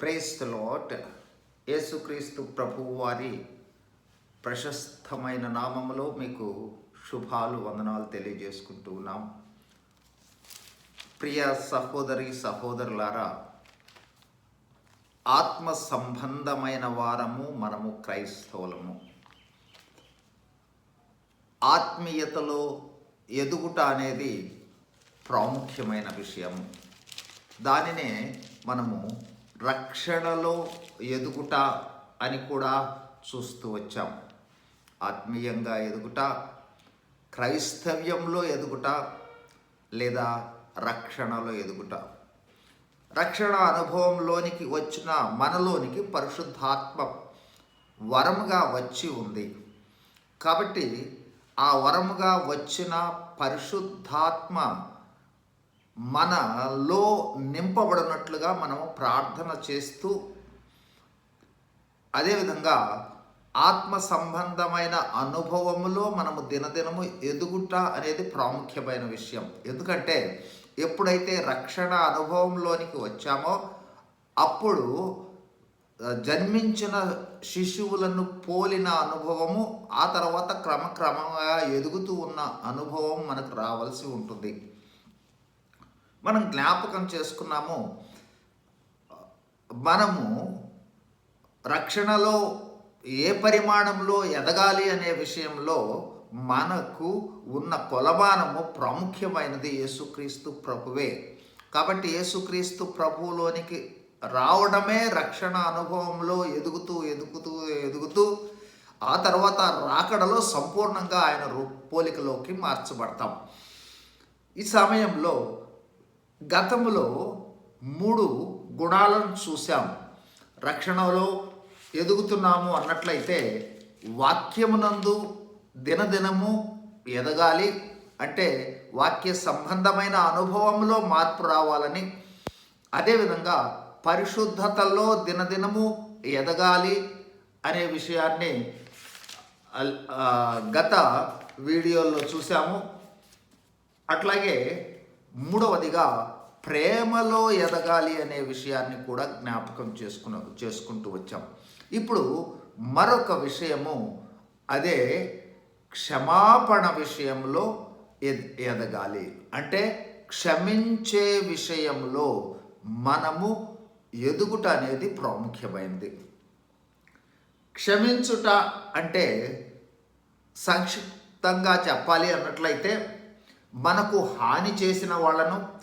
Praise lot యేసుక్రీస్తు ప్రభువు వారి ప్రశస్తమైన నామములో మీకు శుభాలు వందనాలు తెలియజేసుకుంటూ ఉన్నాం. ప్రియ సహోదరి సహోదరులారా ఆత్మ సంబంధమైన వారము మనము క్రైస్తవులము. ఆత్మీయతలో ఎదుగుట అనేది ప్రాముఖ్యమైన విషయం దానినే మనము రక్షణలో ఎదుగుట అని కూడా చూస్తూ వచ్చాం. ఆత్మీయంగా ఎదుగుట క్రైస్తవ్యంలో ఎదుగుట లేదా రక్షణలో ఎదుగుట. రక్షణ అనుభవంలోనికి వచ్చిన మనలోనికి పరిశుద్ధాత్మ వరముగా వచ్చి ఉంది. కాబట్టి ఆ వరముగా వచ్చిన పరిశుద్ధాత్మ మనలో నింపబడినట్లుగా మనము ప్రార్థన చేస్తూ అదేవిధంగా ఆత్మ సంబంధమైన అనుభవములో మనము దినదినము ఎదుగుట అనేది ప్రాముఖ్యమైన విషయం. ఎందుకంటే ఎప్పుడైతే రక్షణ అనుభవంలోనికి వచ్చామో అప్పుడు జన్మించిన శిశువులను పోలిన అనుభవము ఆ తర్వాత క్రమక్రమంగా ఎదుగుతూ ఉన్న అనుభవం మనకు రావాల్సి ఉంటుంది. మనం జ్ఞాపకం చేసుకున్నాము మనము రక్షణలో ఏ పరిమాణంలో ఎదగాలి అనే విషయంలో మనకు ఉన్న కొలమానము ప్రాముఖ్యమైనది యేసుక్రీస్తు ప్రభువే. కాబట్టి యేసుక్రీస్తు ప్రభువులోనికి రావడమే రక్షణ అనుభవంలో ఎదుగుతూ ఎదుగుతూ ఎదుగుతూ ఆ తర్వాత రాకడలో సంపూర్ణంగా ఆయన రూపోలికలోకి మార్చబడతాం. ఈ సమయంలో గతంలో మూడు గుణాలను చూశాము. రక్షణలో ఎదుగుతున్నాము అన్నట్లయితే వాక్యమునందు దినదినము ఎదగాలి అంటే వాక్య సంబంధమైన అనుభవంలో మార్పు రావాలని. అదేవిధంగా పరిశుద్ధతలో దినదినము ఎదగాలి అనే విషయాన్ని గత వీడియోల్లో చూసాము అట్లాగే మూడవదిగా ప్రేమలో ఎదగాలి అనే విషయాన్ని కూడా జ్ఞాపకం చేసుకున్న చేసుకుంటూ వచ్చాం. ఇప్పుడు మరొక విషయము అదే క్షమాపణ విషయంలో ఎదగాలి. అంటే క్షమించే విషయంలో మనము ఎదుగుట అనేది ప్రాముఖ్యమైనది. క్షమించుట అంటే సంక్షిప్తంగా చెప్పాలి అన్నట్లయితే మనకు హాని చేసిన వాళ్ళను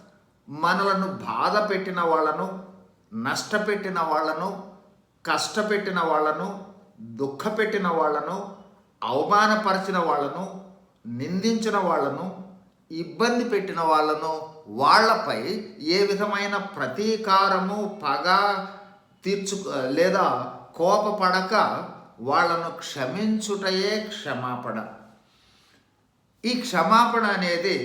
మనలను బాధ పెట్టిన వాళ్ళను నష్టపెట్టిన వాళ్ళను కష్టపెట్టిన వాళ్ళను దుఃఖపెట్టిన వాళ్ళను అవమానపరిచిన వాళ్ళను నిందించిన వాళ్ళను ఇబ్బంది పెట్టిన వాళ్ళను వాళ్ళపై ఏ విధమైన ప్రతీకారము పగ తీర్చు లేదా కోపపడక వాళ్ళను క్షమించుటయే క్షమాపణ. ఈ క్షమాపణ అనేది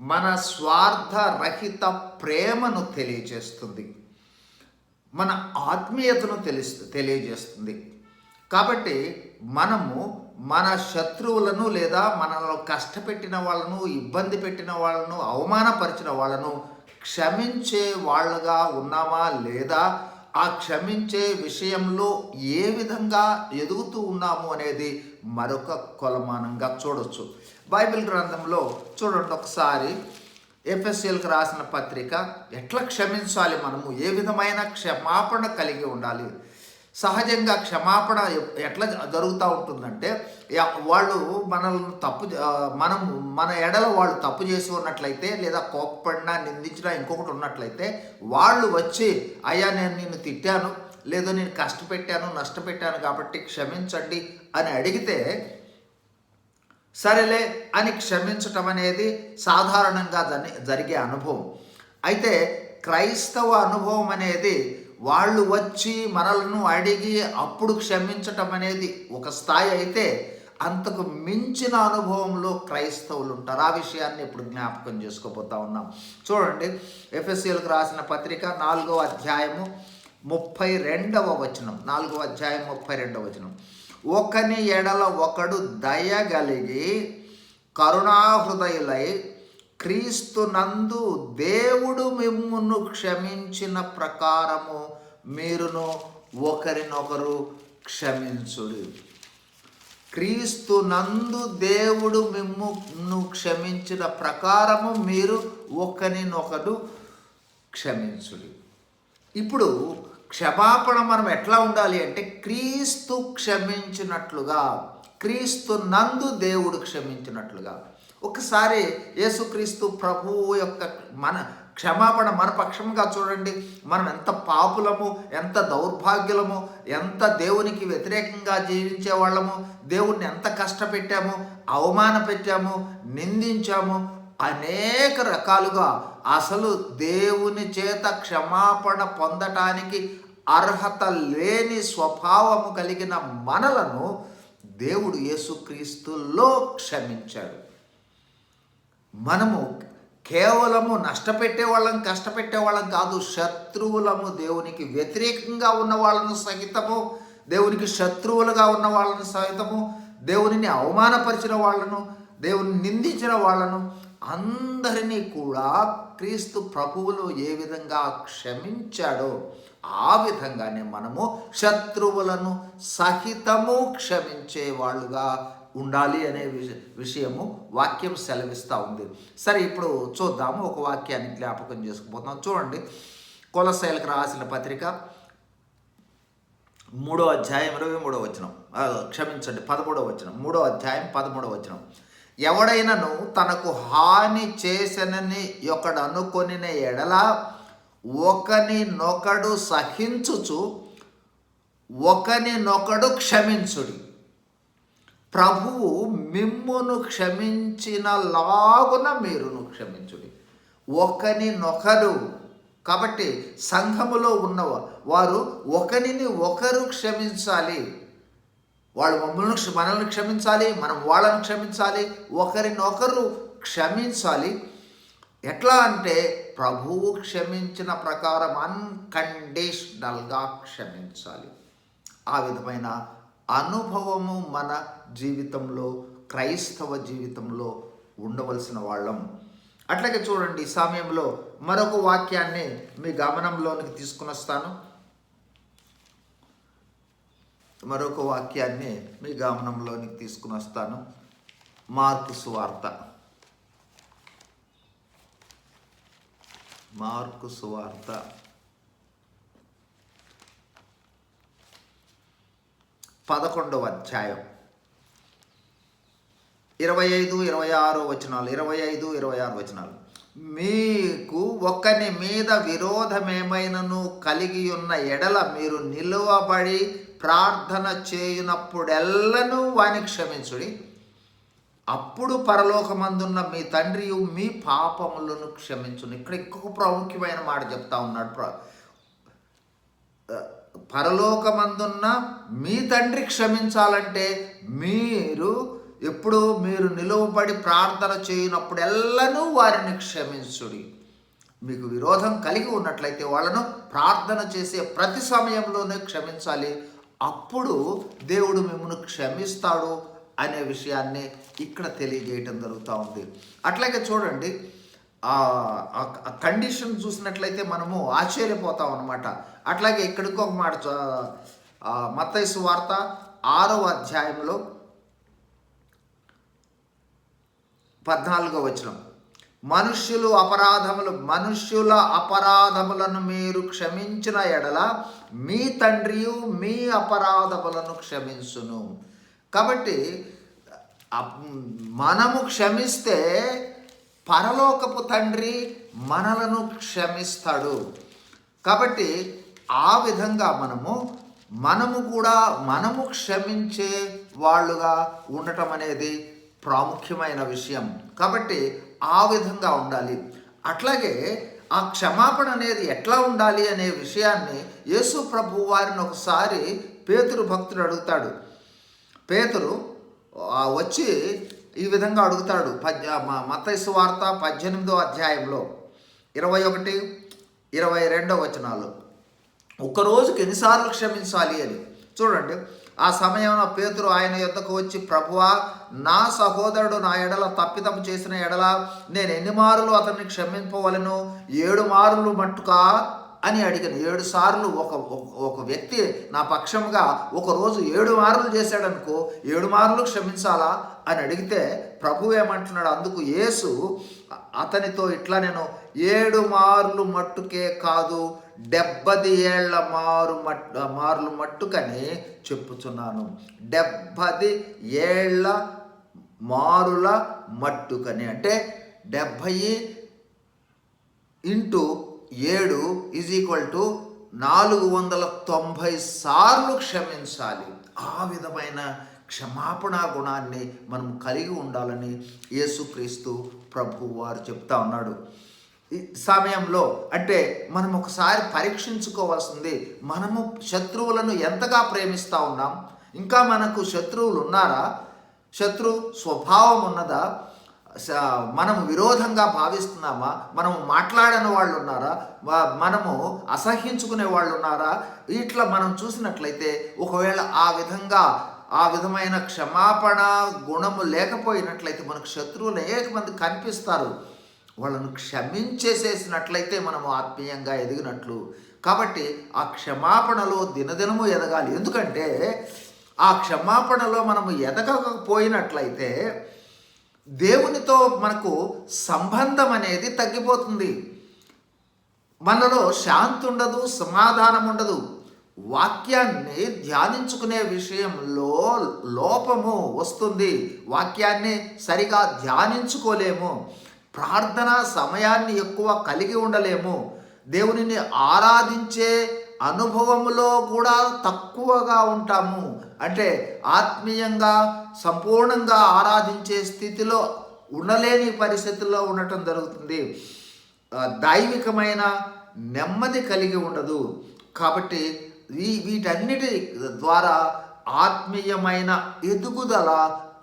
మన స్వార్థరహిత ప్రేమను తెలియజేస్తుంది. మన ఆత్మీయతను తెలిసి తెలియజేస్తుంది. కాబట్టి మనము మన శత్రువులను లేదా మనలో కష్టపెట్టిన వాళ్ళను ఇబ్బంది పెట్టిన వాళ్ళను అవమానపరిచిన వాళ్ళను క్షమించే వాళ్ళగా ఉన్నామా లేదా ఆ క్షమించే విషయంలో ఏ విధంగా ఎదుగుతూ ఉన్నాము అనేది మరొక కొలమానంగా చూడొచ్చు. బైబిల్ గ్రంథంలో చూడండి ఒకసారి ఎఫ్ఎస్ఎల్కి రాసిన పత్రిక ఎట్లా క్షమించాలి మనము? ఏ విధమైన క్షమాపణ కలిగి ఉండాలి? సహజంగా క్షమాపణ ఎట్లా జరుగుతూ ఉంటుందంటే వాళ్ళు మనల్ని తప్పు మనం మన ఎడల వాళ్ళు తప్పు చేసి ఉన్నట్లయితే లేదా కోప్పడినా నిందించినా ఇంకొకటి ఉన్నట్లయితే వాళ్ళు వచ్చి అయ్యా నేను నిన్ను తిట్టాను లేదో నేను కష్టపెట్టాను నష్టపెట్టాను కాబట్టి క్షమించండి అని అడిగితే సరేలే అని క్షమించటం అనేది సాధారణంగా జరిగే అనుభవం. అయితే క్రైస్తవ అనుభవం అనేది వాళ్ళు వచ్చి మనలను అడిగి అప్పుడు క్షమించటం అనేది ఒక స్థాయి అయితే అంతకు మించిన అనుభవంలో క్రైస్తవులు ఉంటారు. ఆ విషయాన్ని ఇప్పుడు జ్ఞాపకం చేసుకోబోతా ఉన్నాం. చూడండి ఎఫ్ఎస్సీలకు రాసిన పత్రిక నాలుగవ అధ్యాయము ముప్పై రెండవ వచనం. నాలుగవ అధ్యాయం ముప్పై రెండవ వచనం. ఒకని ఎడల ఒకడు దయగలిగి కరుణాహృదయులై క్రీస్తు నందు దేవుడు మిమ్మును క్షమించిన ప్రకారము మీరును ఒకరినొకరు క్షమించుడు. క్రీస్తు నందు దేవుడు మిమ్మును క్షమించిన ప్రకారము మీరు ఒకరినొకరు క్షమించుడు. ఇప్పుడు క్షమాపణ మనం ఎట్లా ఉండాలి అంటే క్రీస్తు క్షమించినట్లుగా క్రీస్తు నందు దేవుడు క్షమించినట్లుగా. ఒకసారి యేసుక్రీస్తు ప్రభువు యొక్క మన క్షమాపణ మన పక్షంగా చూడండి. మనం ఎంత పాపులము ఎంత దౌర్భాగ్యులము ఎంత దేవునికి వ్యతిరేకంగా జీవించే వాళ్ళము దేవుణ్ణి ఎంత కష్టపెట్టాము అవమాన పెట్టాము నిందించాము అనేక రకాలుగా అసలు దేవుని చేత క్షమాపణ పొందటానికి అర్హత లేని స్వభావము కలిగిన మనలను దేవుడు యేసుక్రీస్తులో క్షమించాడు. మనము కేవలము నష్టపెట్టే వాళ్ళం కష్టపెట్టే వాళ్ళం కాదు శత్రువులము దేవునికి వ్యతిరేకంగా ఉన్న వాళ్ళను సహితము దేవునికి శత్రువులుగా ఉన్న వాళ్ళను సహితము దేవునిని అవమానపరిచిన వాళ్ళను దేవుని నిందించిన వాళ్ళను అందరినీ కూడా క్రీస్తు ప్రభువులు ఏ విధంగా క్షమించాడో ఆ విధంగానే మనము శత్రువులను సహితము క్షమించే వాళ్ళుగా ఉండాలి అనే విష విషయము వాక్యం సెలవిస్తూ ఉంది. సరే ఇప్పుడు చూద్దాము. ఒక వాక్యాన్ని జ్ఞాపకం చేసుకుపోతాం. చూడండి. కొలసైలకు రాసిన పత్రిక మూడో అధ్యాయం ఇరవై మూడో వచనం. క్షమించండి పదమూడో వచనం. మూడో అధ్యాయం పదమూడో వచనం. ఎవడైనను తనకు హాని చేసనని ఒకడు అనుకొనిన ఎడల ఒకనినొకడు సహించుచు ఒకనినొకడు క్షమించుడి. ప్రభువు మిమ్మును క్షమించిన లాగున మీరును క్షమించుడి. ఒకరినొకరు కాబట్టి సంఘములో ఉన్న వారు ఒకరిని ఒకరు క్షమించాలి. వాళ్ళు మమ్మల్ని మనల్ని క్షమించాలి మనం వాళ్ళని క్షమించాలి ఒకరినొకరు క్షమించాలి. ఎట్లా అంటే ప్రభువు క్షమించిన ప్రకారం అన్కండిషనల్గా క్షమించాలి. ఆ విధమైన అనుభవము మన జీవితంలో క్రైస్తవ జీవితంలో ఉండవలసిన వాళ్ళం. అట్లాగే చూడండి ఈ సమయంలో మరొక వాక్యాన్ని మీ గమనంలోనికి తీసుకుని వస్తాను మరొక వాక్యాన్ని మీ గమనంలోనికి తీసుకుని వస్తాను మార్కు సువార్త. మార్కు సువార్త. పదకొండవ అధ్యాయం. ఇరవై ఐదు ఇరవై ఆరు వచనాలు ఇరవై ఐదు ఇరవై ఆరు వచనాలు. మీకు ఒకని మీద విరోధమేమైనను కలిగి ఉన్న ఎడల మీరు నిలువబడి ప్రార్థన చేయునప్పుడెల్లను వాని క్షమించుడి? అప్పుడు పరలోకమందున్న మీ తండ్రి మీ పాపములను క్షమించును. ఇక్కడ ఇంకొక ప్రాముఖ్యమైన మాట చెప్తా ఉన్నాడు. ప్ర- పరలోకమందున్న మీ తండ్రి క్షమించాలంటే మీరు ఎప్పుడు మీరు నిలువబడి ప్రార్థన చేయనప్పుడు ఎల్లను వారిని క్షమించుడి. మీకు విరోధం కలిగి ఉన్నట్లయితే వాళ్ళను ప్రార్థన చేసే ప్రతి సమయంలోనే క్షమించాలి. అప్పుడు దేవుడు మిమ్మల్ని క్షమిస్తాడు. అనే విషయాన్ని ఇక్కడ తెలియజేయటం జరుగుతూ ఉంది. అట్లాగే చూడండి ఆ కండిషన్ చూసినట్లయితే మనము ఆశ్చర్యపోతాం అనమాట అట్లాగే ఇక్కడికి ఒక మాట మత్తైసు వార్త ఆరవ అధ్యాయంలో పద్నాలుగో వచనం. మనుష్యులు అపరాధములు మనుష్యుల అపరాధములను మీరు క్షమించిన ఎడల మీ తండ్రియు మీ అపరాధములను క్షమించును. కాబట్టి మనము క్షమిస్తే పరలోకపు తండ్రి మనలను క్షమిస్తాడు. కాబట్టి ఆ విధంగా మనము మనము కూడా మనము క్షమించే వాళ్ళుగా ఉండటం అనేది ప్రాముఖ్యమైన విషయం. కాబట్టి ఆ విధంగా ఉండాలి. అట్లాగే ఆ క్షమాపణ అనేది ఎట్లా ఉండాలి అనే విషయాన్ని యేసు ప్రభు వారిని ఒకసారి పేతురు భక్తుడు అడుగుతాడు. పేతురు వచ్చి ఈ విధంగా అడుగుతాడు పద్య మ- వార్త పద్దెనిమిదో అధ్యాయంలో ఇరవై ఒకటి ఇరవై రెండో వచనాలు. ఒక రోజుకి ఎన్నిసార్లు క్షమించాలి అని. చూడండి ఆ సమయంలో పేతురు ఆయన యొద్దకు వచ్చి ప్రభువా నా సహోదరుడు నా ఎడల తప్పిదం చేసిన ఎడల నేను ఎన్ని మారులు అతన్ని క్షమింపవలను? ఏడు మారులు మట్టుకా అని అడిగిన ఏడు సార్లు ఒక ఒక- ఒక వ్యక్తి నా పక్షంగా ఒకరోజు ఏడు మార్లు చేశాడనుకో ఏడు మార్లు క్షమించాలా అని అడిగితే ప్రభు ఏమంటున్నాడు? అందుకు యేసు అతనితో ఇట్లా నేను ఏడు మార్లు మట్టుకే కాదు డెబ్బది ఏళ్ళ మారు మట్ మార్లు మట్టుకని చెప్పుచున్నాను. డెబ్బది ఏళ్ళ మారుల మట్టుకని. అంటే డెబ్భై ఇంటూ ఏడు ఈజ్ ఈక్వల్ టు నాలుగు వందల తొంభై సార్లు క్షమించాలి. ఆ విధమైన క్షమాపణ గుణాన్ని మనం కలిగి ఉండాలని యేసుక్రీస్తు ప్రభు వారు చెప్తా ఉన్నాడు. ఈ సమయంలో అంటే మనం ఒకసారి పరీక్షించుకోవాల్సింది మనము శత్రువులను ఎంతగా ప్రేమిస్తూ ఉన్నాం? ఇంకా మనకు శత్రువులు ఉన్నారా? శత్రు స్వభావం ఉన్నదా? మనం విరోధంగా భావిస్తున్నామా? మనము మాట్లాడని వాళ్ళు ఉన్నారా? మనము అసహ్యించుకునే వాళ్ళు ఉన్నారా? ఇట్లా మనం చూసినట్లయితే ఒకవేళ ఆ విధంగా ఆ విధమైన క్షమాపణ గుణము లేకపోయినట్లయితే మనకు శత్రువులు అనేక మంది కనిపిస్తారు. వాళ్ళను క్షమించేసేసినట్లయితే మనము ఆత్మీయంగా ఎదిగినట్లు. కాబట్టి ఆ క్షమాపణలో దినదినము ఎదగాలి. ఎందుకంటే ఆ క్షమాపణలో మనము ఎదగకపోయినట్లయితే దేవునితో మనకు సంబంధం అనేది తగ్గిపోతుంది. మనలో శాంతి ఉండదు సమాధానం ఉండదు. వాక్యాన్ని ధ్యానించుకునే విషయంలో లోపము వస్తుంది. వాక్యాన్ని సరిగా ధ్యానించుకోలేము. ప్రార్థన సమయాన్ని ఎక్కువ కలిగి ఉండలేము. దేవునిని ఆరాధించే అనుభవంలో కూడా తక్కువగా ఉంటాము. అంటే ఆత్మీయంగా సంపూర్ణంగా ఆరాధించే స్థితిలో ఉండలేని పరిస్థితుల్లో ఉండటం జరుగుతుంది. దైవికమైన నెమ్మది కలిగి ఉండదు. కాబట్టి ఈ వీటన్నిటి ద్వారా ఆత్మీయమైన ఎదుగుదల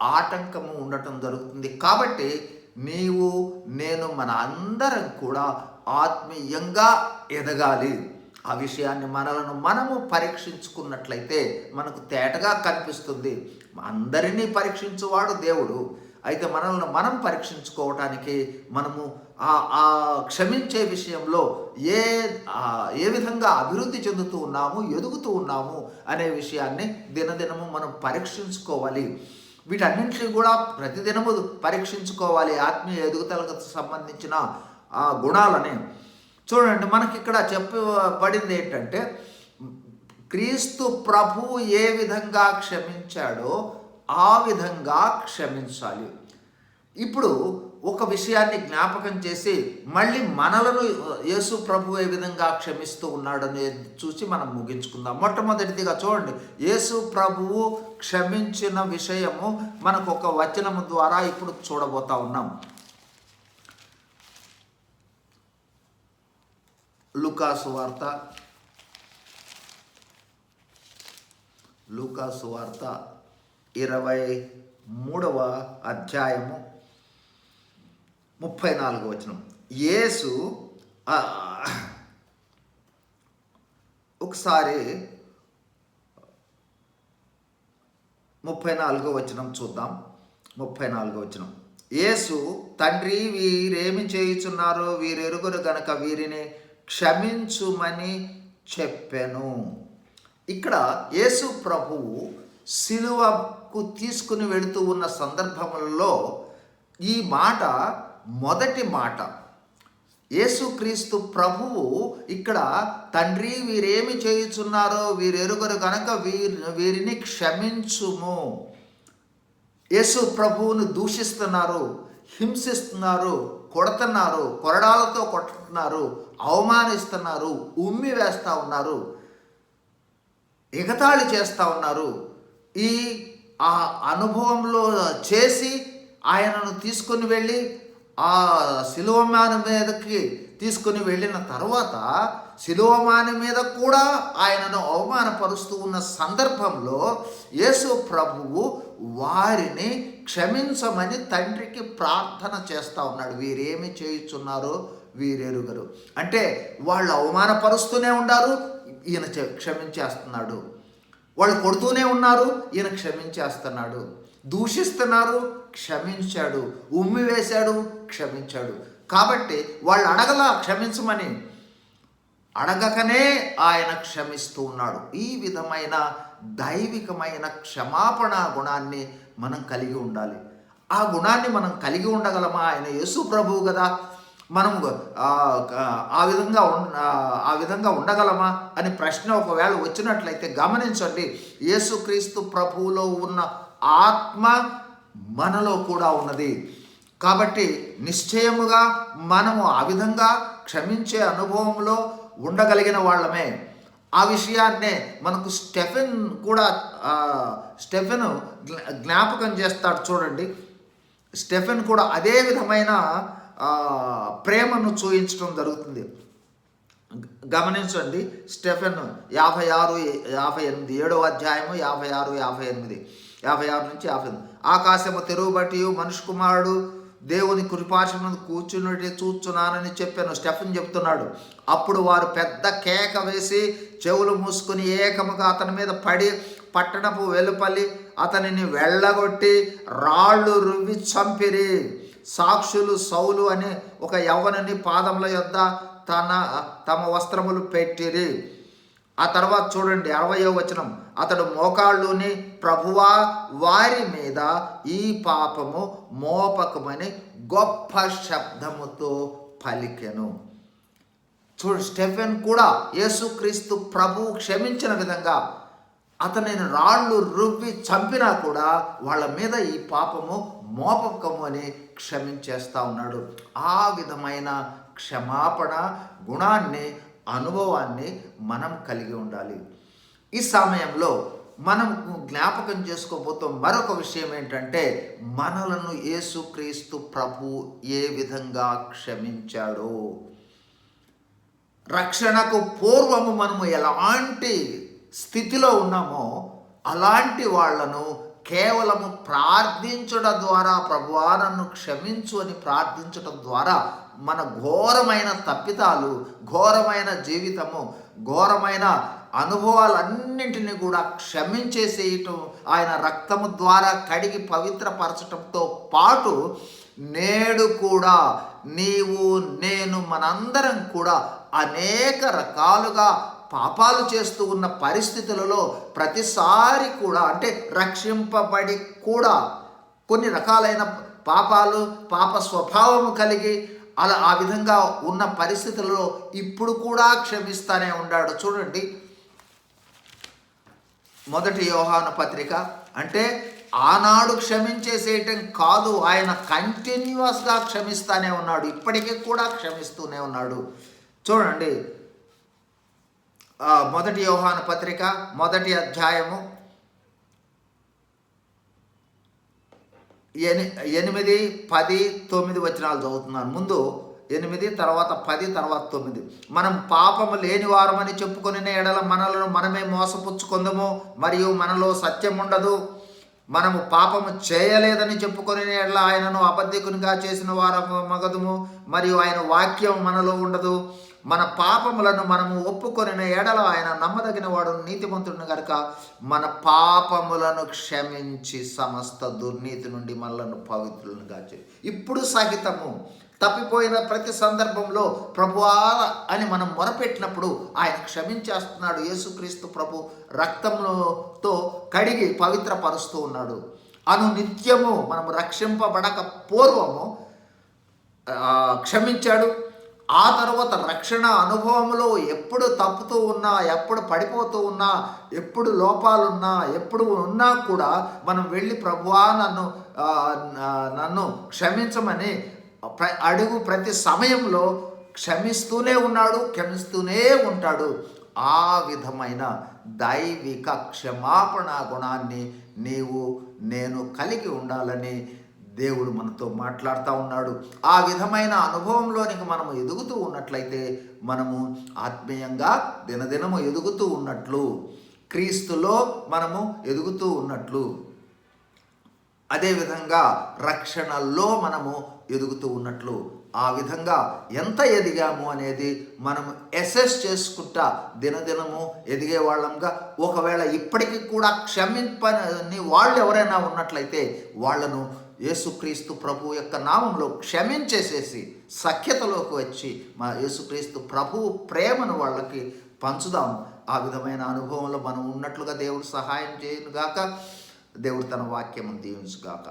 ఆటంకము ఉండటం జరుగుతుంది. కాబట్టి నీవు నేను మన అందరం కూడా ఆత్మీయంగా ఎదగాలి. ఆ విషయాన్ని మనలను మనము పరీక్షించుకున్నట్లయితే మనకు తేటగా కనిపిస్తుంది. అందరినీ పరీక్షించువాడు దేవుడు. అయితే మనల్ని మనం పరీక్షించుకోవటానికి మనము ఆ ఆ క్షమించే విషయంలో ఏ ఏ విధంగా అభివృద్ధి చెందుతూ ఉన్నాము ఎదుగుతూ ఉన్నాము అనే విషయాన్ని దినదినము మనం పరీక్షించుకోవాలి. వీటన్నింటినీ కూడా ప్రతిదినము పరీక్షించుకోవాలి. ఆత్మీయ ఎదుగుదలకు సంబంధించిన ఆ గుణాలని. చూడండి మనకి ఇక్కడ చెప్పబడింది ఏంటంటే క్రీస్తు ప్రభు ఏ విధంగా క్షమించాడో ఆ విధంగా క్షమించాలి. ఇప్పుడు ఒక విషయాన్ని జ్ఞాపకం చేసి మళ్ళీ మనలను యేసు ప్రభు ఏ విధంగా క్షమిస్తూ ఉన్నాడని చూసి మనం ముగించుకుందాం. మొట్టమొదటిదిగా చూడండి యేసు ప్రభువు క్షమించిన విషయము మనకు ఒక వచనము ద్వారా ఇప్పుడు చూడబోతా ఉన్నాం. లూకాసు వార్త. లూకాసు వార్త ఇరవై మూడవ అధ్యాయము ముప్పై నాలుగు వచనం. యేసు ఒకసారి ముప్పై నాలుగో వచనం చూద్దాం. ముప్పై నాలుగో వచనం. యేసు తండ్రి వీరేమి చేయుచున్నారో వీరెరుగురు గనక వీరిని క్షమించుమని చెప్పెను. ఇక్కడ యేసు ప్రభువు సిలువకు తీసుకుని వెళుతూ ఉన్న సందర్భంలో ఈ మాట మొదటి మాట. యేసుక్రీస్తు ప్రభువు ఇక్కడ తండ్రి వీరేమి చేయుచున్నారో వీరెరుగరు గనక వీరి వీరిని క్షమించుము. యేసు ప్రభువును దూషిస్తున్నారు హింసిస్తున్నారు కొడుతున్నారు కొరడాలతో కొట్టుతున్నారు అవమానిస్తున్నారు ఉమ్మి వేస్తూ ఉన్నారు ఎగతాళి చేస్తూ ఉన్నారు. ఈ ఆ అనుభవంలో చేసి ఆయనను తీసుకొని వెళ్ళి ఆ శిలువమాని మీదకి తీసుకొని వెళ్ళిన తర్వాత శిలువమాని మీద కూడా ఆయనను అవమానపరుస్తూ ఉన్న సందర్భంలో యేసు ప్రభువు వారిని క్షమించమని తండ్రికి ప్రార్థన చేస్తూ ఉన్నాడు. వీరేమి చేయుచున్నారో? వీరెరుగరు. అంటే వాళ్ళు అవమానపరుస్తూనే ఉన్నారు ఈయన క్షమించేస్తున్నాడు. వాళ్ళు కొడుతూనే ఉన్నారు ఈయన క్షమించేస్తున్నాడు. దూషిస్తున్నారు క్షమించాడు. ఉమ్మి వేశాడు క్షమించాడు. కాబట్టి వాళ్ళు అడగలా క్షమించమని అడగకనే ఆయన క్షమిస్తూ ఉన్నాడు. ఈ విధమైన దైవికమైన క్షమాపణ గుణాన్ని మనం కలిగి ఉండాలి. ఆ గుణాన్ని మనం కలిగి ఉండగలమా? ఆయన యేసు ప్రభువు కదా. మనం ఆ, విధంగా ఆ- విధంగా ఉండగలమా అని ప్రశ్న ఒకవేళ వచ్చినట్లయితే గమనించండి. యేసుక్రీస్తు ప్రభువులో ఉన్న ఆత్మ మనలో కూడా ఉన్నది. కాబట్టి నిశ్చయముగా మనము ఆ విధంగా క్షమించే అనుభవంలో ఉండగలిగిన వాళ్ళమే. ఆ విషయాన్నే మనకు స్టెఫెన్ కూడా స్టెఫెన్ జ్ఞాపకం చేస్తాడు చూడండి. స్టెఫెన్ కూడా అదే విధమైన ప్రేమను చూయించడం జరుగుతుంది. గమనించండి స్టెఫెన్ యాభై ఆరు యాభై ఎనిమిది ఏడవ అధ్యాయము యాభై ఆరు యాభై ఎనిమిది యాభై ఆరు నుంచి యాభై ఎనిమిది. ఆకాశము తెరువుబట్టి మనుషు కుమారుడు దేవుని కృపాశనం కూర్చున్నట్టే చూచున్నానని చెప్పాను. స్టెఫెన్ చెప్తున్నాడు అప్పుడు వారు పెద్ద కేక వేసి చెవులు మూసుకుని ఏకముగా అతని మీద పడి పట్టణపు వెలుపల్లి అతనిని వెళ్ళగొట్టి రాళ్ళు రువ్వి చంపిరి. సాక్షులు సౌలు అనే ఒక యవ్వనుని పాదముల యొద్ద తన తమ వస్త్రములు పెట్టిరి. ఆ తర్వాత చూడండి అరవయో వచనం. అతడు మోకాళ్ళుని ప్రభువా వారి మీద ఈ పాపము మోపకమని గొప్ప శబ్దముతో పలికెను. చూడు స్టెఫెన్ కూడా యేసుక్రీస్తు ప్రభువు క్షమించిన విధంగా అతనిని రాళ్ళు రువ్వి చంపినా కూడా వాళ్ళ మీద ఈ పాపము మోపకము అని క్షమించేస్తూ ఉన్నాడు. ఆ విధమైన క్షమాపణ గుణాన్ని అనుభవాన్ని మనం కలిగి ఉండాలి. ఈ సమయంలో మనం జ్ఞాపకం చేసుకోబోతున్న మరొక విషయం ఏంటంటే మనలను యేసుక్రీస్తు ప్రభు ఏ విధంగా క్షమించాడో. రక్షణకు పూర్వము మనము ఎలాంటి స్థితిలో ఉన్నామో అలాంటి వాళ్ళను కేవలము ప్రార్థించడం ద్వారా ప్రభువా నన్ను క్షమించు అని ప్రార్థించడం ద్వారా మన ఘోరమైన తప్పితాలు ఘోరమైన జీవితము ఘోరమైన అనుభవాలన్నింటినీ కూడా క్షమించేసేయటం ఆయన రక్తము ద్వారా కడిగి పవిత్రపరచటంతో పాటు నేడు కూడా నీవు నేను మనందరం కూడా అనేక రకాలుగా పాపాలు చేస్తూ ఉన్న పరిస్థితులలో ప్రతిసారి కూడా అంటే రక్షింపబడి కూడా కొన్ని రకాలైన పాపాలు పాప స్వభావము కలిగి అలా ఆ విధంగా ఉన్న పరిస్థితులలో ఇప్పుడు కూడా క్షమిస్తానే ఉన్నాడు. చూడండి. మొదటి యోహాను పత్రిక అంటే ఆనాడు క్షమించేసేయటం కాదు ఆయన కంటిన్యూస్గా క్షమిస్తానే ఉన్నాడు. ఇప్పటికీ కూడా క్షమిస్తూనే ఉన్నాడు. చూడండి. మొదటి యోహాను పత్రిక మొదటి అధ్యాయము. ఎని ఎనిమిది పది తొమ్మిది వచనాలు చదువుతున్నాను. ముందు ఎనిమిది తర్వాత పది తర్వాత తొమ్మిది. మనం పాపము లేని వారమని చెప్పుకొని ఎడల మనలను మనమే మోసపుచ్చుకుందము మరియు మనలో సత్యం ఉండదు మనము పాపము చేయలేదని చెప్పుకొని ఎడల ఆయనను అబద్ధికునిగా చేసిన వారము మగదుము మరియు ఆయన వాక్యం మనలో ఉండదు. మన పాపములను మనము ఒప్పుకొనిన ఎడల ఆయన నమ్మదగిన వాడు నీతిమంతుడిని గనుక మన పాపములను క్షమించి సమస్త దుర్నీతి నుండి మనలను పవిత్రులను కాచే ఇప్పుడు సహితము తప్పిపోయిన ప్రతి సందర్భంలో ప్రభువా అని మనం మొరపెట్టినప్పుడు ఆయన క్షమించేస్తున్నాడు. యేసుక్రీస్తు ప్రభు రక్తములతో కడిగి పవిత్రపరుస్తూ ఉన్నాడు. అను నిత్యము మనము రక్షింపబడక పూర్వము క్షమించాడు. ఆ తర్వాత రక్షణ అనుభవంలో ఎప్పుడు తప్పుతూ ఉన్నా ఎప్పుడు పడిపోతూ ఉన్నా ఎప్పుడు లోపాలున్నా ఎప్పుడు ఉన్నా కూడా మనం వెళ్ళి ప్రభువా నన్ను నన్ను క్షమించమని ప్ర అడుగు ప్రతి సమయంలో క్షమిస్తూనే ఉన్నాడు క్షమిస్తూనే ఉంటాడు. ఆ విధమైన దైవిక క్షమాపణ గుణాన్ని నీవు నేను కలిగి ఉండాలని దేవుడు మనతో మాట్లాడుతూ ఉన్నాడు. ఆ విధమైన అనుభవంలోనికి మనము ఎదుగుతూ ఉన్నట్లయితే మనము ఆత్మీయంగా దినదినము ఎదుగుతూ ఉన్నట్లు క్రీస్తులో మనము ఎదుగుతూ ఉన్నట్లు. అదేవిధంగా రక్షణలో మనము ఎదుగుతూ ఉన్నట్లు. ఆ విధంగా ఎంత ఎదిగాము అనేది మనం అసెస్ చేసుకుంటా దినదినము ఎదిగే వాళ్ళంగా. ఒకవేళ ఇప్పటికీ కూడా క్షమింపని వాళ్ళు ఎవరైనా ఉన్నట్లయితే వాళ్ళను యేసుక్రీస్తు ప్రభు యొక్క నామంలో క్షమించేసేసి సఖ్యతలోకి వచ్చి మా యేసుక్రీస్తు ప్రభువు ప్రేమను వాళ్ళకి పంచుదాం ఆ విధమైన అనుభవంలో మనం ఉన్నట్లుగా దేవుడు సహాయం చేయనుగాక దేవుడు తన వాక్యము దీవించుగాక.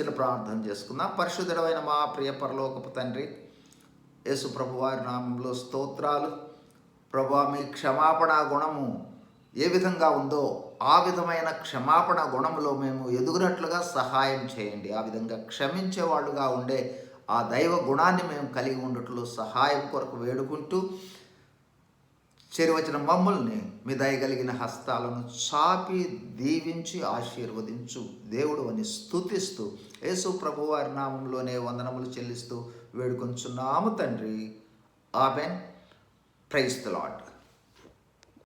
చిన్న ప్రార్థన చేసుకుందాం. పరిశుద్ధమైన మా ప్రియ పరలోకపు తండ్రి యేసు ప్రభు వారి నామంలో స్తోత్రాలు. ప్రభా మీ క్షమాపణ గుణము ఏ విధంగా ఉందో ఆ విధమైన క్షమాపణ గుణములో మేము ఎదుగునట్లుగా సహాయం చేయండి. ఆ విధంగా క్షమించేవాళ్ళుగా ఉండే ఆ దైవ గుణాన్ని మేము కలిగి ఉండట్లు సహాయం కొరకు వేడుకుంటూ చేరువచ్చిన మమ్మల్ని మీ దయగలిగిన హస్తాలను చాపి దీవించి ఆశీర్వదించు. దేవుడు అని స్తుతిస్తూ యేసు ప్రభు వారి నామంలోనే వందనములు చెల్లిస్తూ వేడుకొంచున్నాము తండ్రి. ఆమెన్. Price the lord